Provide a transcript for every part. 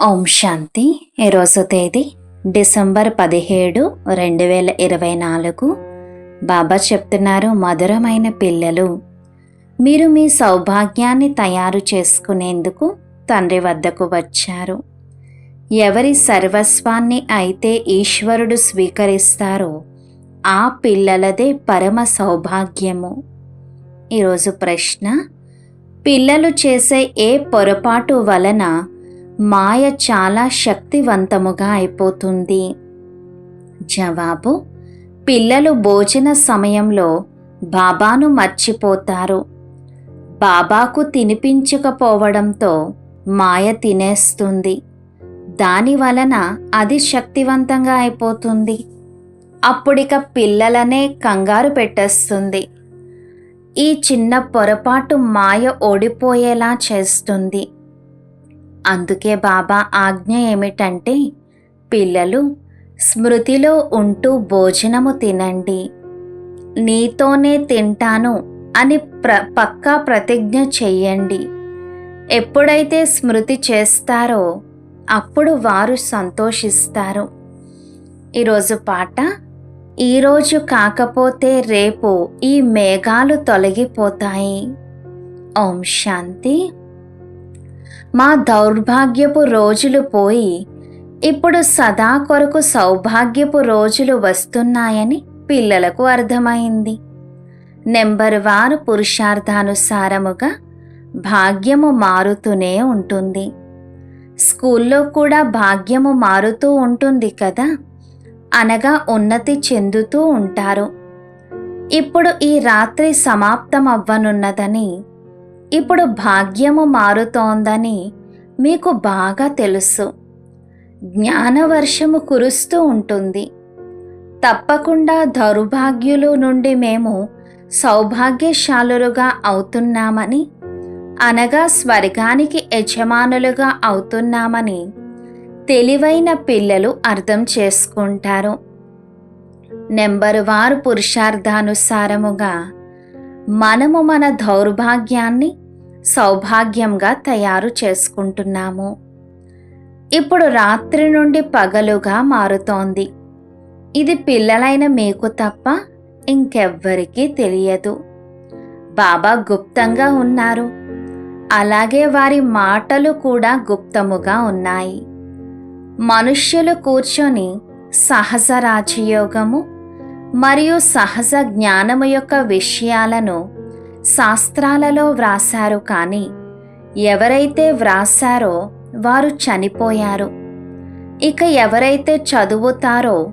ఓం శాంతి. ఈరోజు తేదీ డిసెంబర్ పదిహేడు రెండు వేల ఇరవై నాలుగు. బాబా చెప్తున్నారు మధురమైన పిల్లలు. మీరు మీ సౌభాగ్యాన్ని తయారు చేసుకునేందుకు తండ్రి వద్దకు వచ్చారు. ఎవరి సర్వస్వాన్ని అయితే ఈశ్వరుడు స్వీకరిస్తారో ఆ పిల్లలదే పరమ సౌభాగ్యము. ఈరోజు ప్రశ్న పిల్లలు చేసే ఏ పొరపాటు వలన మాయ చాలా శక్తివంతముగా అయిపోతుంది. జవాబు పిల్లలు భోజన సమయంలో బాబాను మర్చిపోతారు. బాబాకు తినిపించకపోవడంతో మాయ తినేస్తుంది. దాని వలన అది శక్తివంతంగా అయిపోతుంది. అప్పుడిక పిల్లలనే కంగారు పెట్టేస్తుంది. ఈ చిన్న పొరపాటు మాయ ఓడిపోయేలా చేస్తుంది. అందుకే బాబా ఆజ్ఞ ఏమిటంటే పిల్లలు స్మృతిలో ఉంటూ భోజనము తినండి. నీతోనే తింటాను అని ప్ర పక్కా ప్రతిజ్ఞ చెయ్యండి. ఎప్పుడైతే స్మృతి చేస్తారో అప్పుడు వారు సంతోషిస్తారు. ఈరోజు పాట ఈరోజు కాకపోతే రేపు ఈ మేఘాలు తొలగిపోతాయి. ఓం శాంతి. మా దౌర్భాగ్యపు రోజులు పోయి ఇప్పుడు సదా కొరకు సౌభాగ్యపు రోజులు వస్తున్నాయని పిల్లలకు అర్థమైంది. నెంబర్ వారు పురుషార్థానుసారముగా భాగ్యము మారుతూనే ఉంటుంది. స్కూల్లో కూడా భాగ్యము మారుతూ ఉంటుంది కదా? అనగా ఉన్నతి చెందుతూ ఉంటారు. ఇప్పుడు ఈ రాత్రి సమాప్తం అవ్వనున్నదని ఇప్పుడు భాగ్యము మారుతోందని మీకు బాగా తెలుసు. జ్ఞానవర్షము కురుస్తూ ఉంటుంది. తప్పకుండా దౌర్భాగ్యులు నుండి మేము సౌభాగ్యశాలులుగా అవుతున్నామని అనగా స్వర్గానికి యజమానులుగా అవుతున్నామని తెలివైన పిల్లలు అర్థం చేసుకుంటారు. నెంబరు వారు పురుషార్థానుసారముగా మనము మన దౌర్భాగ్యాన్ని సౌభాగ్యంగా తయారు చేసుకుంటున్నాము. ఇప్పుడు రాత్రి నుండి పగలుగా మారుతోంది. ఇది పిల్లలైన మీకు తప్ప ఇంకెవ్వరికీ తెలియదు. బాబా గుప్తంగా ఉన్నారు. అలాగే వారి మాటలు కూడా గుప్తముగా ఉన్నాయి. మనుష్యులు కూర్చొని సహజ రాజయోగము మరియు సహజ జ్ఞానము యొక్క విషయాలను శాస్త్రాలలో వ్రాసారు కానీ ఎవరైతే వ్రాసారో వారు చనిపోయారు. ఇక ఎవరైతే చదువుతారో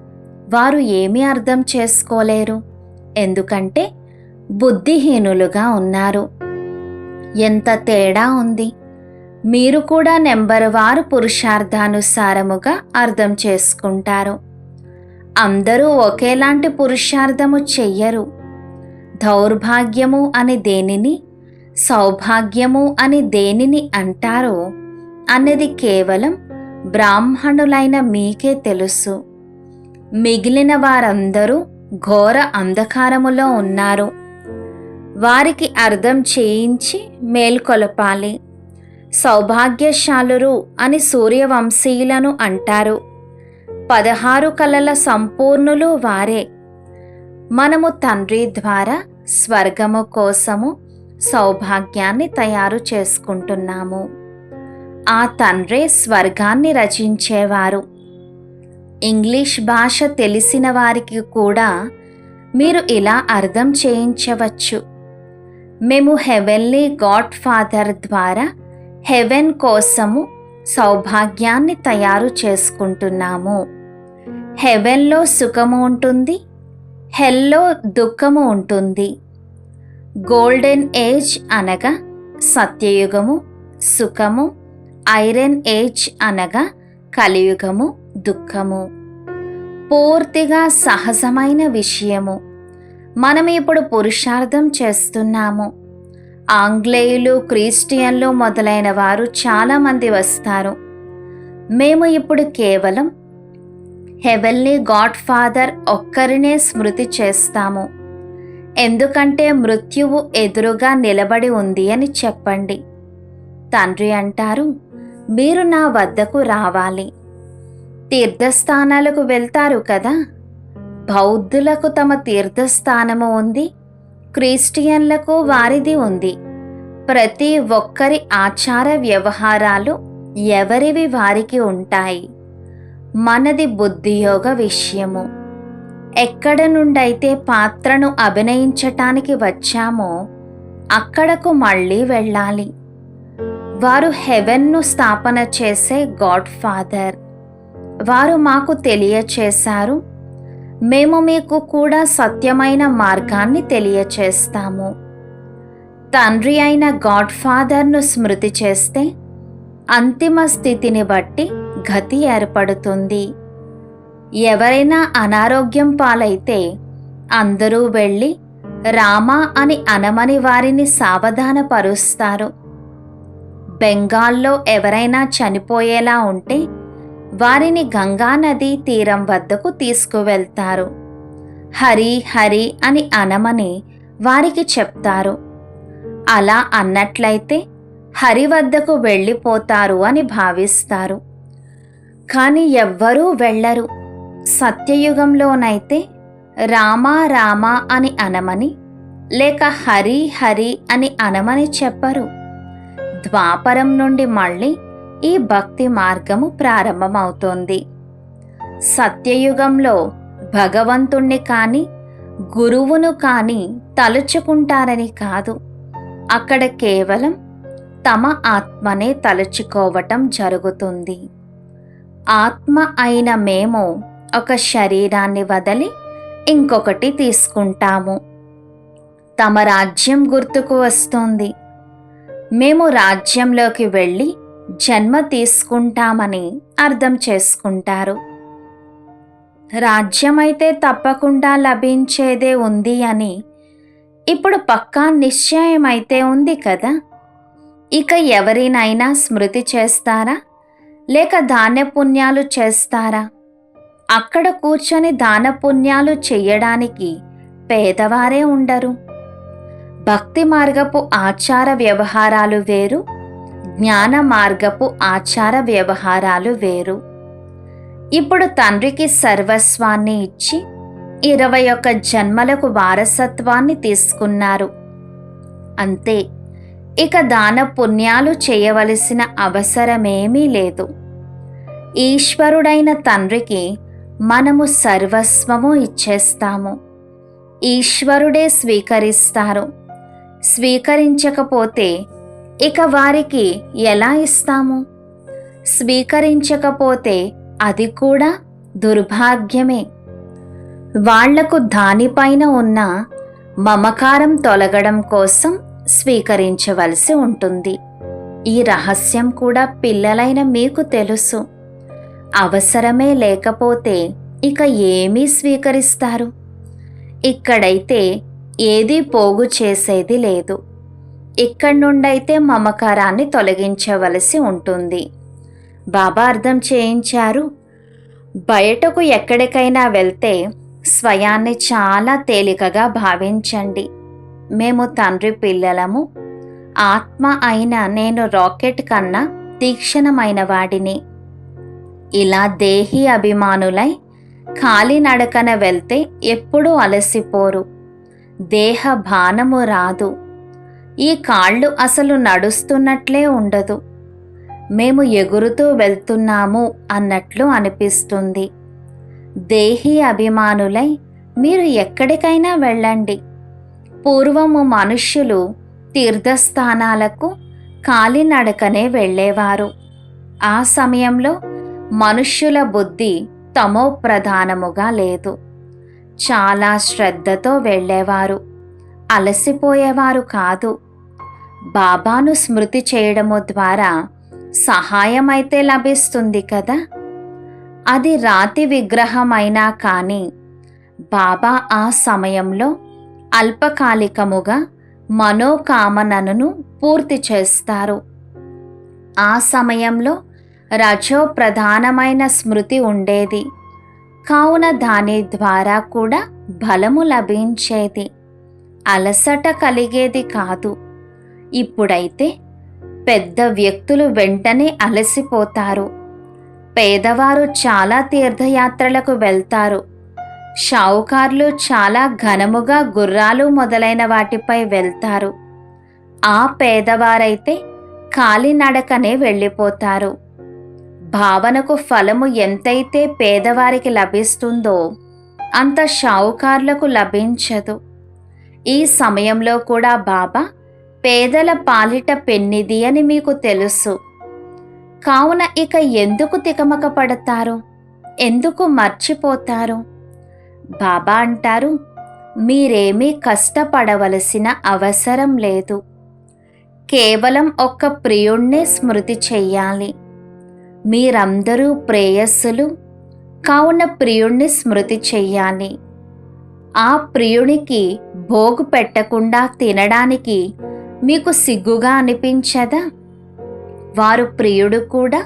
వారు ఏమీ అర్థం చేసుకోలేరు. ఎందుకంటే బుద్ధిహీనులుగా ఉన్నారు. ఎంత తేడా ఉంది. మీరు కూడా నెంబర్ వారు పురుషార్థానుసారముగా అర్థం చేసుకుంటారు. అందరూ ఒకేలాంటి పురుషార్థము చెయ్యరు. దౌర్భాగ్యము అని దేనిని సౌభాగ్యము అని దేనిని అంటారో అన్నది కేవలం బ్రాహ్మణులైన మీకే తెలుసు. మిగిలిన వారందరూ ఘోర అంధకారములో ఉన్నారు. వారికి అర్థం చేయించి మేల్కొలపాలి. సౌభాగ్యశాలురు అని సూర్యవంశీయులను అంటారు. పదహారు కళల సంపూర్ణులు వారే. మనము తండ్రి ద్వారా స్వర్గము కోసము సౌభాగ్యాన్ని తయారు చేసుకుంటున్నాము. ఆ తండ్రే స్వర్గాన్ని రచించేవారు. ఇంగ్లీష్ భాష తెలిసిన వారికి కూడా మీరు ఇలా అర్థం చేయించవచ్చు. మేము హెవెన్లీ గాడ్ ఫాదర్ ద్వారా హెవెన్ కోసము సౌభాగ్యాన్ని తయారు చేసుకుంటున్నాము. హెవెన్లో సుఖము ఉంటుంది హెల్లో దుఃఖము ఉంటుంది. గోల్డెన్ ఏజ్ అనగా సత్యయుగము సుఖము. ఐరన్ ఏజ్ అనగా కలియుగము దుఃఖము. పూర్తిగా సహజమైన విషయము. మనం ఇప్పుడు పురుషార్థం చేస్తున్నాము. ఆంగ్లేయులు క్రిస్టియన్లు మొదలైన వారు చాలామంది వస్తారు. మేము ఇప్పుడు కేవలం హెవెల్నీ గాడ్ ఫాదర్ ఒక్కరినే స్మృతి చేస్తాము. ఎందుకంటే మృత్యువు ఎదురుగా నిలబడి ఉంది అని చెప్పండి. తండ్రి అంటారు మీరు నా వద్దకు రావాలి. తీర్థస్థానాలకు వెళ్తారు కదా? బౌద్ధులకు తమ తీర్థస్థానము ఉంది క్రిస్టియన్లకు వారిది ఉంది. ప్రతి ఒక్కరి ఆచార వ్యవహారాలు ఎవరివి వారికి ఉంటాయి. మనది బుద్ధియోగ విషయము. ఎక్కడ నుండైతే పాత్రను అభినయించటానికి వచ్చామో అక్కడకు మళ్ళీ వెళ్ళాలి. వారు హెవెన్ను స్థాపన చేసే గాడ్ ఫాదర్. వారు మాకు తెలియచేశారు. మేము మీకు కూడా సత్యమైన మార్గాన్ని తెలియచేస్తాము. తండ్రి అయిన గాడ్ ఫాదర్ను స్మృతి చేస్తే అంతిమ స్థితిని బట్టి గతి ఏర్పడుతుంది. ఎవరైనా అనారోగ్యం పాలైతే అందరూ వెళ్ళి రామా అని అనమని వారిని సావధానపరుస్తారు. బెంగాల్లో ఎవరైనా చనిపోయేలా ఉంటే వారిని గంగానది తీరం వద్దకు తీసుకువెళ్తారు. హరి హరి అని అనమని వారికి చెప్తారు. అలా అన్నట్లయితే హరి వద్దకు వెళ్ళిపోతారు అని భావిస్తారు. కానీ ఎవ్వరూ వెళ్ళరు. సత్యయుగంలోనైతే రామా రామా అని అనమని లేక హరి హరి అని అనమని చెప్పరు. ద్వాపరం నుండి మళ్ళీ ఈ భక్తి మార్గము ప్రారంభమవుతోంది. సత్యయుగంలో భగవంతుణ్ణి కాని గురువును కాని తలుచుకుంటారని కాదు. అక్కడ కేవలం తమ ఆత్మనే తలుచుకోవటం జరుగుతుంది. ఆత్మ అయిన మేము ఒక శరీరాన్ని వదిలి ఇంకొకటి తీసుకుంటాము. తమ రాజ్యం గుర్తుకు వస్తుంది. మేము రాజ్యంలోకి వెళ్ళి జన్మ తీసుకుంటామని అర్థం చేసుకుంటారు. రాజ్యమైతే తప్పకుండా లభించేదే ఉంది అని ఇప్పుడు పక్కా నిశ్చయమైతే ఉంది కదా? ఇక ఎవరినైనా స్మృతి చేస్తారా? లేక దానపుణ్యాలు చేస్తారా? అక్కడ కూర్చొని దానపుణ్యాలు చెయ్యడానికి పేదవారే ఉండరు. భక్తి మార్గపు ఆచార వ్యవహారాలు వేరు జ్ఞాన మార్గపు ఆచార వ్యవహారాలు వేరు. ఇప్పుడు తండ్రికి సర్వస్వాన్ని ఇచ్చి ఇరవై ఒక్క జన్మలకు వారసత్వాన్ని తీసుకున్నారు. అంతే. ఇక దాన పుణ్యాలు చేయవలసిన అవసరమేమీ లేదు. ఈశ్వరుడైన తండ్రికి మనము సర్వస్వము ఇచ్చేస్తాము. ఈశ్వరుడే స్వీకరిస్తారు. స్వీకరించకపోతే ఇక వారికి ఎలా ఇస్తాము? స్వీకరించకపోతే అది కూడా దుర్భాగ్యమే. వాళ్ళకు దానిపైన ఉన్న మమకారం తొలగడం కోసం స్వీకరించవలసి ఉంటుంది. ఈ రహస్యం కూడా పిల్లలైన మీకు తెలుసు. అవసరమే లేకపోతే ఇక ఏమీ స్వీకరిస్తారు? ఇక్కడైతే ఏదీ పోగు చేసేది లేదు. ఇక్కడి నుండైతే మమకారాన్ని తొలగించవలసి ఉంటుంది. బాబా అర్థం చేయించారు? బయటకు ఎక్కడికైనా వెళ్తే స్వయాన్ని చాలా తేలికగా భావించండి. మేము తండ్రి పిల్లలము. ఆత్మ అయిన నేను రాకెట్ కన్నా తీక్షణమైన వాడిని. ఇలా దేహి అభిమానులై కాలినడకన వెళ్తే ఎప్పుడూ అలసిపోరు. దేహ బాణము రాదు. ఈ కాళ్ళు అసలు నడుస్తున్నట్లే ఉండదు. మేము ఎగురుతూ వెళ్తున్నాము అన్నట్లు అనిపిస్తుంది. దేహి అభిమానులై మీరు ఎక్కడికైనా వెళ్ళండి. పూర్వము మనుష్యులు తీర్థస్థానాలకు కాలినడకనే వెళ్ళేవారు. ఆ సమయంలో మనుష్యుల బుద్ధి తమో ప్రధానముగా లేదు. చాలా శ్రద్ధతో వెళ్ళేవారు. అలసిపోయేవారు కాదు. బాబాను స్మృతి చేయడము ద్వారా సహాయమైతే లభిస్తుంది కదా? అది రాతి విగ్రహమైనా కానీ బాబా ఆ సమయంలో అల్పకాలికముగా మనోకామనను పూర్తి చేస్తారు. ఆ సమయంలో రజో ప్రధానమైన స్మృతి ఉండేది. కావున దాని ద్వారా కూడా బలము లభించేది. అలసట కలిగేది కాదు. ఇప్పుడైతే పెద్ద వ్యక్తులు వెంటనే అలసిపోతారు. పేదవారు చాలా తీర్థయాత్రలకు వెళ్తారు. షావుకారులు చాలా ఘనముగా గుర్రాలు మొదలైన వాటిపై వెళ్తారు. ఆ పేదవారైతే కాలినడకనే వెళ్ళిపోతారు. భావనకు ఫలము ఎంతైతే పేదవారికి లభిస్తుందో అంత షావుకారులకు లభించదు. ఈ సమయంలో కూడా బాబా పేదల పాలిట పెన్నిది అని మీకు తెలుసు. కావున ఇక ఎందుకు తికమక పడతారు? ఎందుకు మర్చిపోతారు? బాబా అంటారు మీరేమీ కష్టపడవలసిన అవసరం లేదు. కేవలం ఒక్క ప్రియుణ్ణే స్మృతి చెయ్యాలి. మీరందరూ ప్రేయస్సులు కావున ప్రియుణ్ణి స్మృతి చెయ్యాలి. ఆ ప్రియునికి భోగు పెట్టకుండా తినడానికి మీకు సిగ్గుగా అనిపించదా? వారు ప్రియుడు కూడా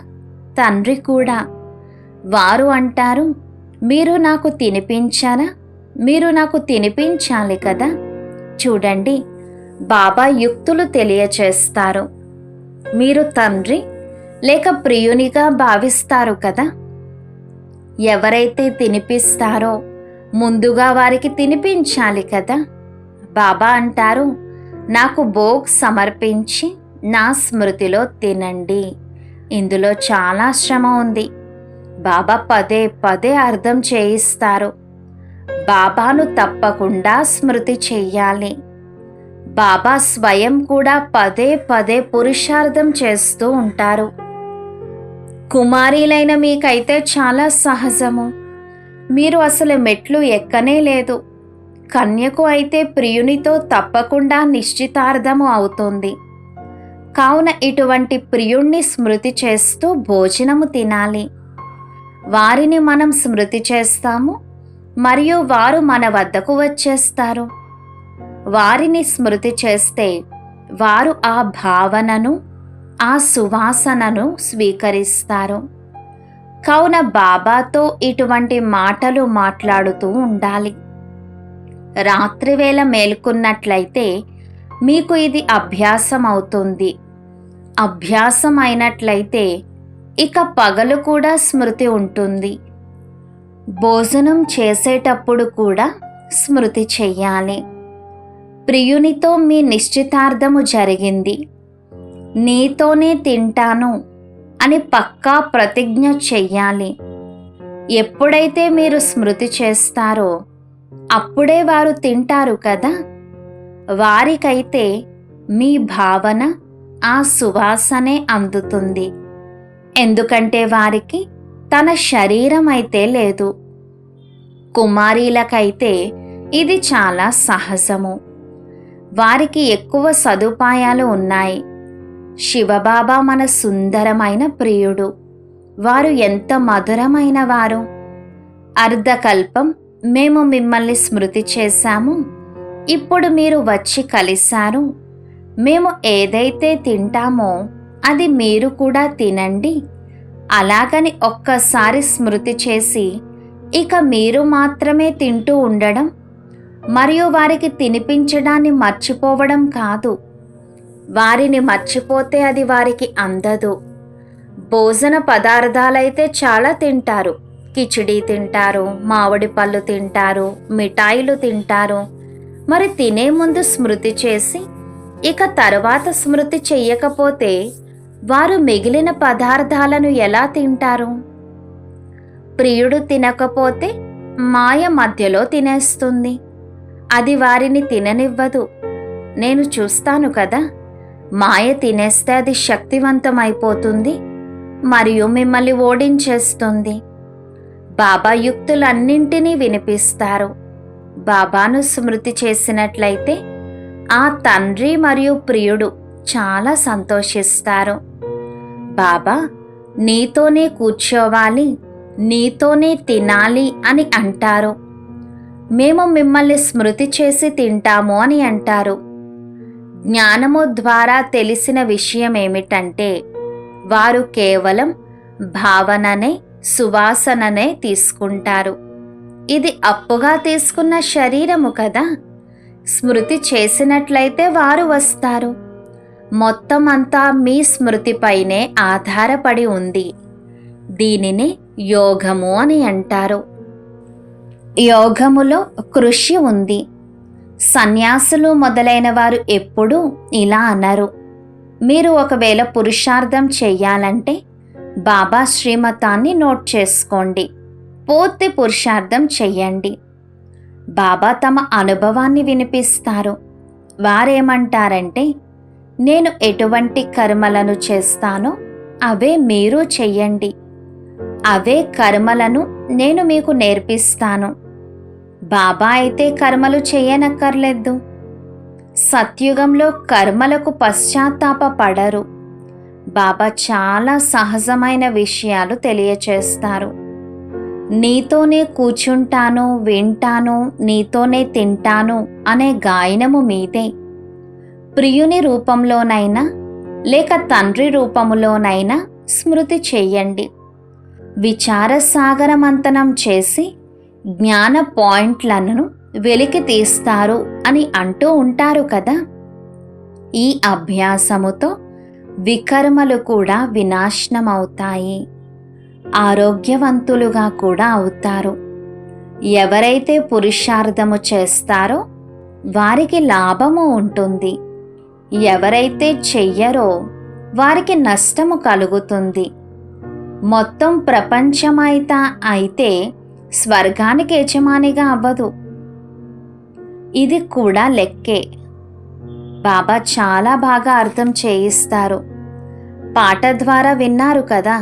తండ్రి కూడా. వారు అంటారు మీరు నాకు తినిపించారా మీరు నాకు తినిపించాలి కదా? చూడండి బాబా యుక్తులు తెలియచేస్తారు. మీరు తండ్రి లేక ప్రియునిగా భావిస్తారు కదా? ఎవరైతే తినిపిస్తారో ముందుగా వారికి తినిపించాలి కదా? బాబా అంటారు నాకు భోగ్ సమర్పించి నా స్మృతిలో తినండి. ఇందులో చాలా శ్రమ ఉంది. బాబా పదే పదే అర్థం చేయిస్తారు. బాబాను తప్పకుండా స్మృతి చెయ్యాలి. బాబా స్వయం కూడా పదే పదే పురుషార్థం చేస్తూ ఉంటారు. కుమారీలైన మీకైతే చాలా సహజము. మీరు అసలు మెట్లు ఎక్కనే లేదు. కన్యకు అయితే ప్రియునితో తప్పకుండా నిశ్చితార్థము అవుతుంది. కావున ఇటువంటి ప్రియుణ్ణి స్మృతి చేస్తూ భోజనము తినాలి. వారిని మనం స్మృతి చేస్తాము మరియు వారు మన వద్దకు వచ్చేస్తారు. వారిని స్మృతి చేస్తే వారు ఆ భావనను ఆ సువాసనను స్వీకరిస్తారు. కావున బాబాతో ఇటువంటి మాటలు మాట్లాడుతూ ఉండాలి. రాత్రివేళ మేల్కొన్నట్లయితే మీకు ఇది అభ్యాసం అవుతుంది అభ్యాసం అయినట్లయితే ఇక పగలు కూడా స్మృతి ఉంటుంది. భోజనం చేసేటప్పుడు కూడా స్మృతి చెయ్యాలి. ప్రియునితో మీ నిశ్చితార్థము జరిగింది. నీతోనే తింటాను అని పక్కా ప్రతిజ్ఞ చెయ్యాలి. ఎప్పుడైతే మీరు స్మృతి చేస్తారో అప్పుడే వారు తింటారు కదా. వారికైతే మీ భావన ఆ సువాసనే అందుతుంది. ఎందుకంటే వారికి తన శరీరం అయితే లేదు. కుమారీలకైతే ఇది చాలా సహజము. వారికి ఎక్కువ సదుపాయాలు ఉన్నాయి. శివబాబా మన సుందరమైన ప్రియుడు. వారు ఎంత మధురమైన వారు. అర్ధకల్పం మేము మిమ్మల్ని స్మృతి చేశాము. ఇప్పుడు మీరు వచ్చి కలిశారు. మేము ఏదైతే తింటామో అది మీరు కూడా తినండి. అలాగని ఒక్కసారి స్మృతి చేసి ఇక మీరు మాత్రమే తింటూ ఉండడం మరియు వారికి తినిపించడాన్ని మర్చిపోవడం కాదు. వారిని మర్చిపోతే అది వారికి అందదు. భోజన పదార్థాలైతే చాలా తింటారు. కిచిడి తింటారు మామిడి పళ్ళు తింటారు మిఠాయిలు తింటారు. మరి తినే ముందు స్మృతి చేసి ఇక తర్వాత స్మృతి చెయ్యకపోతే వారు మిగిలిన పదార్థాలను ఎలా తింటారు? ప్రియుడు తినకపోతే మాయ మధ్యలో తినేస్తుంది. అది వారిని తిననివ్వదు. నేను చూస్తాను కదా మాయ తినేస్తే అది శక్తివంతమైపోతుంది మరియు మిమ్మల్ని ఓడించేస్తుంది. బాబా యుక్తులన్నింటినీ వినిపిస్తారు. బాబాను స్మృతి చేసినట్లయితే ఆ తండ్రి మరియు ప్రియుడు చాలా సంతోషిస్తారు. బాబా నీతోనే కూర్చోవాలి నీతోనే తినాలి అని అంటారు. మేము మిమ్మల్ని స్మృతి చేసి తింటాము అని అంటారు. జ్ఞానము ద్వారా తెలిసిన విషయం ఏమిటంటే వారు కేవలం భావననే సువాసననే తీసుకుంటారు. ఇది అప్పుగా తీసుకున్న శరీరము కదా. స్మృతి చేసినట్లయితే వారు వస్తారు. మొత్తం అంతా మీ స్మృతిపైనే ఆధారపడి ఉంది. దీనిని యోగము అని అంటారు. యోగములో కృషి ఉంది. సన్యాసులు మొదలైన వారు ఎప్పుడూ ఇలా అనరు. మీరు ఒకవేళ పురుషార్థం చెయ్యాలంటే బాబా శ్రీమతాన్ని నోట్ చేసుకోండి. పూర్తి పురుషార్థం చెయ్యండి బాబా తమ అనుభవాన్ని వినిపిస్తారు. వారేమంటారంటే నేను ఎటువంటి కర్మలను చేస్తానో అవే మీరు చెయ్యండి. అవే కర్మలను నేను మీకు నేర్పిస్తాను. బాబా అయితే కర్మలు చేయనక్కర్లేదు. సత్యుగంలో కర్మలకు పశ్చాత్తాప పడరు బాబా చాలా సహజమైన విషయాలు తెలియచేస్తారు. నీతోనే కూర్చుంటాను వింటాను నీతోనే తింటాను అనే గాయనము మీదే. ప్రియుని రూపంలోనైనా లేక తండ్రి రూపములోనైనా స్మృతి చెయ్యండి విచారసాగరమంతనం చేసి జ్ఞాన పాయింట్లను వెలికి తీస్తారు అని అంటూ ఉంటారు కదా. ఈ అభ్యాసముతో వికర్మలు కూడా వినాశనమవుతాయి. ఆరోగ్యవంతులుగా కూడా అవుతారు. ఎవరైతే పురుషార్థము చేస్తారో వారికి లాభము ఉంటుంది. ఎవరైతే చెయ్యరో వారికి నష్టము కలుగుతుంది. మొత్తం ప్రపంచమైత అయితే స్వర్గానికి యజమానిగా అవ్వదు. ఇది కూడా లెక్కే. బాబా చాలా బాగా అర్థం చేయిస్తారు. పాట ద్వారా విన్నారు కదా.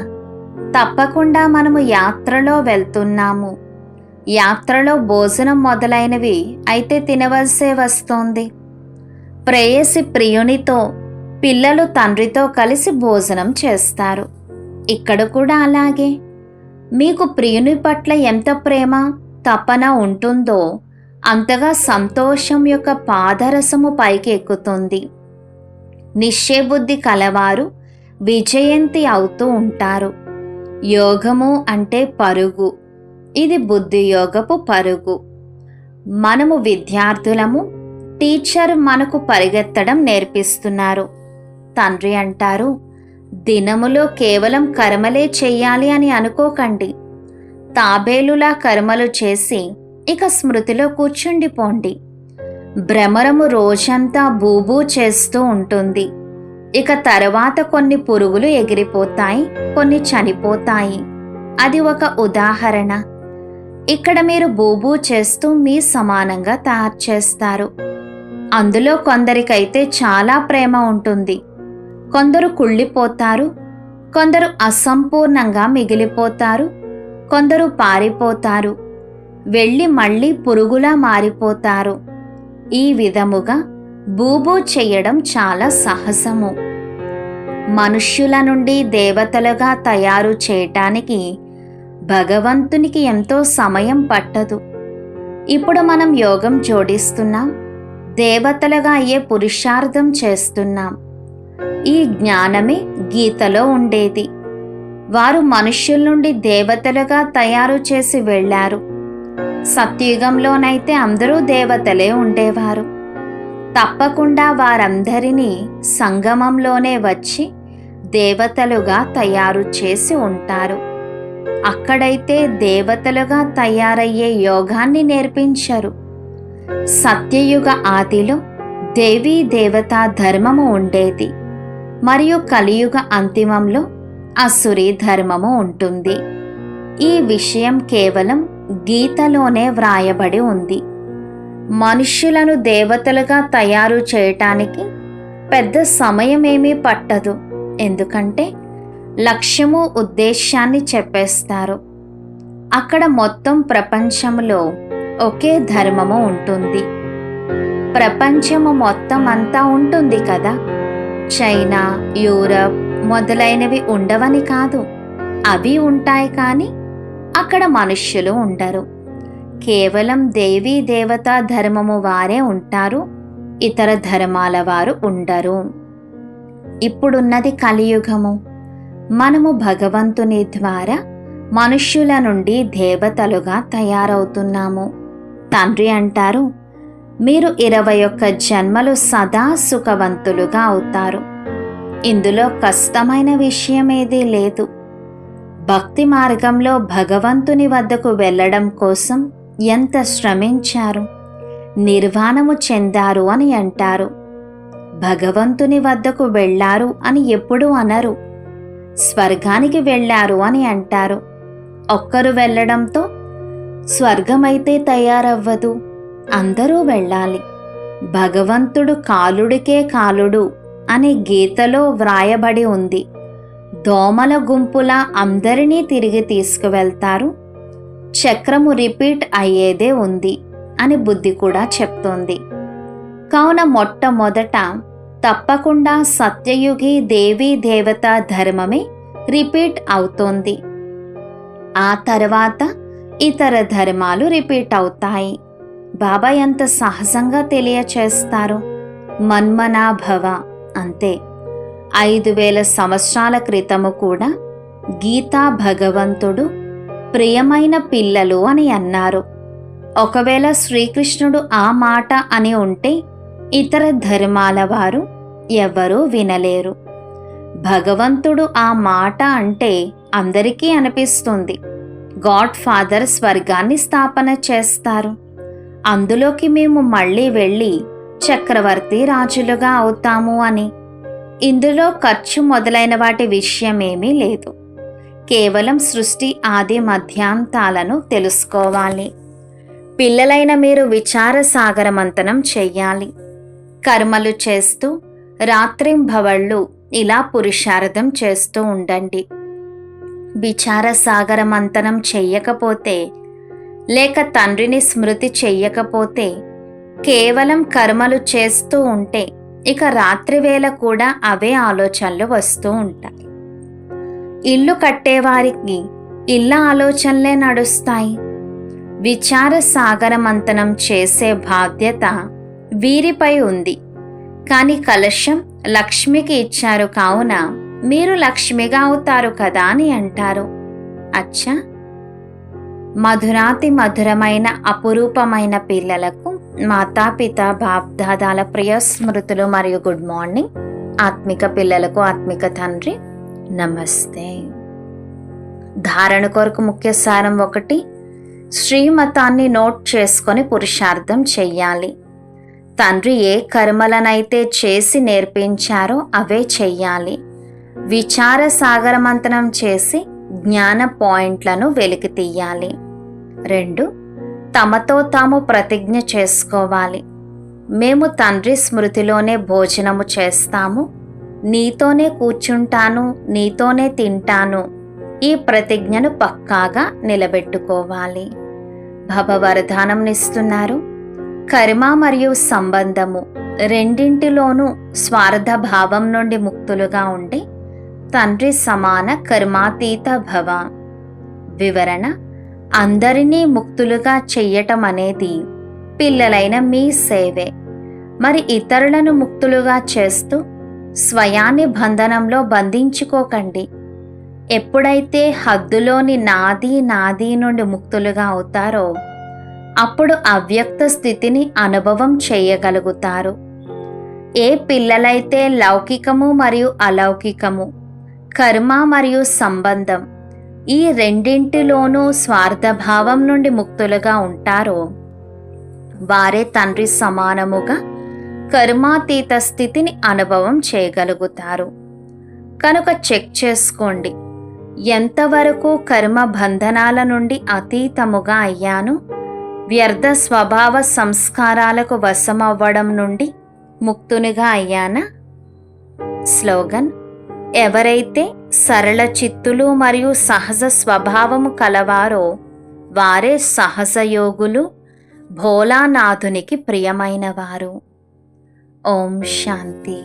తప్పకుండా మనము యాత్రలో వెళ్తున్నాము. యాత్రలో భోజనం మొదలైనవి అయితే తినవలసే వస్తోంది. ప్రేయసి ప్రియునితో పిల్లలు తండ్రితో కలిసి భోజనం చేస్తారు. ఇక్కడ కూడా అలాగే. మీకు ప్రియుని పట్ల ఎంత ప్రేమ తపన ఉంటుందో అంతగా సంతోషం యొక్క పాదరసము పైకి ఎక్కుతుంది. నిశ్చయబుద్ధి కలవారు విజయంతి అవుతూ ఉంటారు. యోగము అంటే పరుగు. ఇది బుద్ధి యోగపు పరుగు. మనము విద్యార్థులము టీచర్ మనకు పరిగెత్తడం నేర్పిస్తున్నారు. తండ్రి అంటారు దినములో కేవలం కర్మలే చెయ్యాలి అని అనుకోకండి. తాబేలులా కర్మలు చేసి ఇక స్మృతిలో కూర్చుండిపోండి. భ్రమరము రోజంతా బూబూ చేస్తూ ఉంటుంది. ఇక తర్వాత కొన్ని పురుగులు ఎగిరిపోతాయి కొన్ని చనిపోతాయి. అది ఒక ఉదాహరణ. ఇక్కడ మీరు బూబూ చేస్తూ మీ సమానంగా తయారు చేస్తారు. అందులో కొందరికైతే చాలా ప్రేమ ఉంటుంది. కొందరు కుళ్ళిపోతారు. కొందరు అసంపూర్ణంగా మిగిలిపోతారు. కొందరు పారిపోతారు. వెళ్ళి మళ్ళీ పురుగులా మారిపోతారు. ఈ విధముగా బూబూ చెయ్యడం చాలా సహజము మనుష్యుల నుండి దేవతలుగా తయారు చేయటానికి భగవంతునికి ఎంతో సమయం పట్టదు. ఇప్పుడు మనం యోగం జోడిస్తున్నాం. దేవతలుగా అయ్యే పురుషార్థం చేస్తున్నాం. ఈ జ్ఞానమే గీతలో ఉండేది. వారు మనుష్యుల నుండి దేవతలుగా తయారు చేసి వెళ్ళారు. సత్యుగంలోనైతే అందరూ దేవతలే ఉండేవారు. తప్పకుండా వారందరినీ సంగమంలోనే వచ్చి దేవతలుగా తయారు చేసి ఉంటారు. అక్కడైతే దేవతలుగా తయారయ్యే యోగాన్ని నేర్పించరు. సత్యయుగ ఆదిలో దేవీ దేవతా ధర్మము ఉండేది. మరియు కలియుగ అంతిమంలో అసురి ధర్మము ఉంటుంది. ఈ విషయం కేవలం గీతలోనే వ్రాయబడి ఉంది. మనుష్యులను దేవతలుగా తయారు చేయటానికి పెద్ద సమయమేమీ పట్టదు. ఎందుకంటే లక్ష్యము ఉద్దేశాన్ని చెప్పేస్తారు. అక్కడ మొత్తం ప్రపంచంలో ఒకే ధర్మము ఉంటుంది. ప్రపంచము మొత్తం అంతా ఉంటుంది కదా? చైనా యూరప్ మొదలైనవి ఉండవని కాదు. అవి ఉంటాయి కానీ అక్కడ మనుష్యులు ఉండరు. కేవలం దేవీ దేవతా ధర్మము వారే ఉంటారు. ఇతర ధర్మాల వారు ఉండరు. ఇప్పుడున్నది కలియుగము. మనము భగవంతుని ద్వారా మనుష్యుల నుండి దేవతలుగా తయారవుతున్నాము. తండ్రి అంటారు. మీరు ఇరవై ఒక్క జన్మలు సదా సుఖవంతులుగా అవుతారు. ఇందులో కష్టమైన విషయమేదీ లేదు. భక్తి మార్గంలో భగవంతుని వద్దకు వెళ్ళడం కోసం ఎంత శ్రమించారు. నిర్వాణము చెందారు అని అంటారు. భగవంతుని వద్దకు వెళ్ళారు అని ఎప్పుడూ అనరు. స్వర్గానికి వెళ్ళారు అని అంటారు. ఒక్కరు వెళ్ళడంతో స్వర్గమైతే తయారవ్వదు అందరూ వెళ్ళాలి. భగవంతుడు కాలుడికే కాలుడు అనే గీతలో వ్రాయబడి ఉంది. దోమల గుంపులా అందరినీ తిరిగి తీసుకువెళ్తారు. చక్రము రిపీట్ అయ్యేదే ఉంది అని బుద్ధి కూడా చెప్తోంది. కావున మొట్టమొదట తప్పకుండా సత్యయుగి దేవీ దేవత ధర్మమే రిపీట్ అవుతోంది. ఆ తర్వాత ఇతర ధర్మాలు రిపీట్ అవుతాయి. బాబా ఎంత సహజంగా తెలియచేస్తారు? మన్మనాభవ అంతే. ఐదు వేల సంవత్సరాల క్రితము కూడా గీతా భగవంతుడు ప్రియమైన పిల్లలు అని అన్నారు. ఒకవేళ శ్రీకృష్ణుడు ఆ మాట అని ఉంటే ఇతర ధర్మాల వారు ఎవరూ వినలేరు. భగవంతుడు ఆ మాట అంటే అందరికీ అనిపిస్తుంది. గాడ్ ఫాదర్ స్వర్గాన్ని స్థాపన చేస్తారు. అందులోకి మేము మళ్ళీ వెళ్ళి చక్రవర్తి రాజులుగా అవుతాము అని. ఇందులో ఖర్చు మొదలైన వాటి విషయమేమీ లేదు. కేవలం సృష్టి ఆది మధ్యాంతాలను తెలుసుకోవాలి. పిల్లలైన మీరు విచార సాగరమంతనం చెయ్యాలి. కర్మలు చేస్తూ రాత్రింభవళ్ళు ఇలా పురుషార్థం చేస్తూ ఉండండి. విచారసాగరమంతనం చెయ్యకపోతే లేక తండ్రిని స్మృతి చెయ్యకపోతే కేవలం కర్మలు చేస్తూ ఉంటే ఇక రాత్రివేళ కూడా అవే ఆలోచనలు వస్తూ ఉంటాయి. ఇల్లు కట్టేవారికి ఇళ్ళ ఆలోచనలే నడుస్తాయి. విచార సాగరమంతనం చేసే బాధ్యత వీరిపై ఉంది. కానీ కలశం లక్ష్మికి ఇచ్చారు కావున మీరు లక్ష్మిగా అవుతారు కదా అని అంటారు. అచ్చా! మధురాతి మధురమైన అపురూపమైన పిల్లలకు మాతాపిత బాప్దాదాల ప్రియ స్మృతులు మరియు గుడ్ మార్నింగ్. ఆత్మిక పిల్లలకు ఆత్మిక తండ్రి నమస్తే. ధారణ కొరకు ముఖ్య సారం ఒకటి శ్రీమతాన్ని నోట్ చేసుకొని పురుషార్థం చెయ్యాలి. తండ్రి ఏ కర్మలనైతే చేసి నేర్పించారో అవే చెయ్యాలి. విచార సాగరమంతనం చేసి జ్ఞాన పాయింట్లను వెలికి తీయాలి. రెండు తమతో తాము ప్రతిజ్ఞ చేసుకోవాలి. మేము తండ్రి స్మృతిలోనే భోజనము చేస్తాము. నీతోనే కూర్చుంటాను నీతోనే తింటాను. ఈ ప్రతిజ్ఞను పక్కాగా నిలబెట్టుకోవాలి. భవవరదానంనిస్తున్నారు కర్మ మరియు సంబంధము రెండింటిలోనూ స్వార్థ భావం నుండి ముక్తులుగా ఉండి తండ్రి సమాన కర్మాతీత భవ. వివరణ అందరినీ ముక్తులుగా చెయ్యటం అనేది పిల్లలైన మీ సేవే. మరి ఇతరులను ముక్తులుగా చేస్తూ స్వయాన్ని బంధనంలో బంధించుకోకండి. ఎప్పుడైతే హద్దులోని నాది నాది నుండి ముక్తులుగా అవుతారో అప్పుడు అవ్యక్త స్థితిని అనుభవం చేయగలుగుతారు. ఏ పిల్లలైతే లౌకికము మరియు అలౌకికము కర్మ మరియు సంబంధం ఈ రెండింటిలోనూ స్వార్థభావం నుండి ముక్తులుగా ఉంటారో. వారే తండ్రి సమానముగా కర్మాతీత స్థితిని అనుభవం చేయగలుగుతారు. కనుక చెక్ చేసుకోండి. ఎంతవరకు కర్మ బంధనాల నుండి అతీతముగా అయ్యాను? వ్యర్థ స్వభావ సంస్కారాలకు వశమవ్వడం నుండి ముక్తునిగా అయ్యానా? స్లోగన్ ఎవరైతే సరళ చిత్తులు మరియు సహజ స్వభావము కలవారో వారే సహజయోగులు భోలానాథునికి ప్రియమైనవారు. ఓం శాంతి.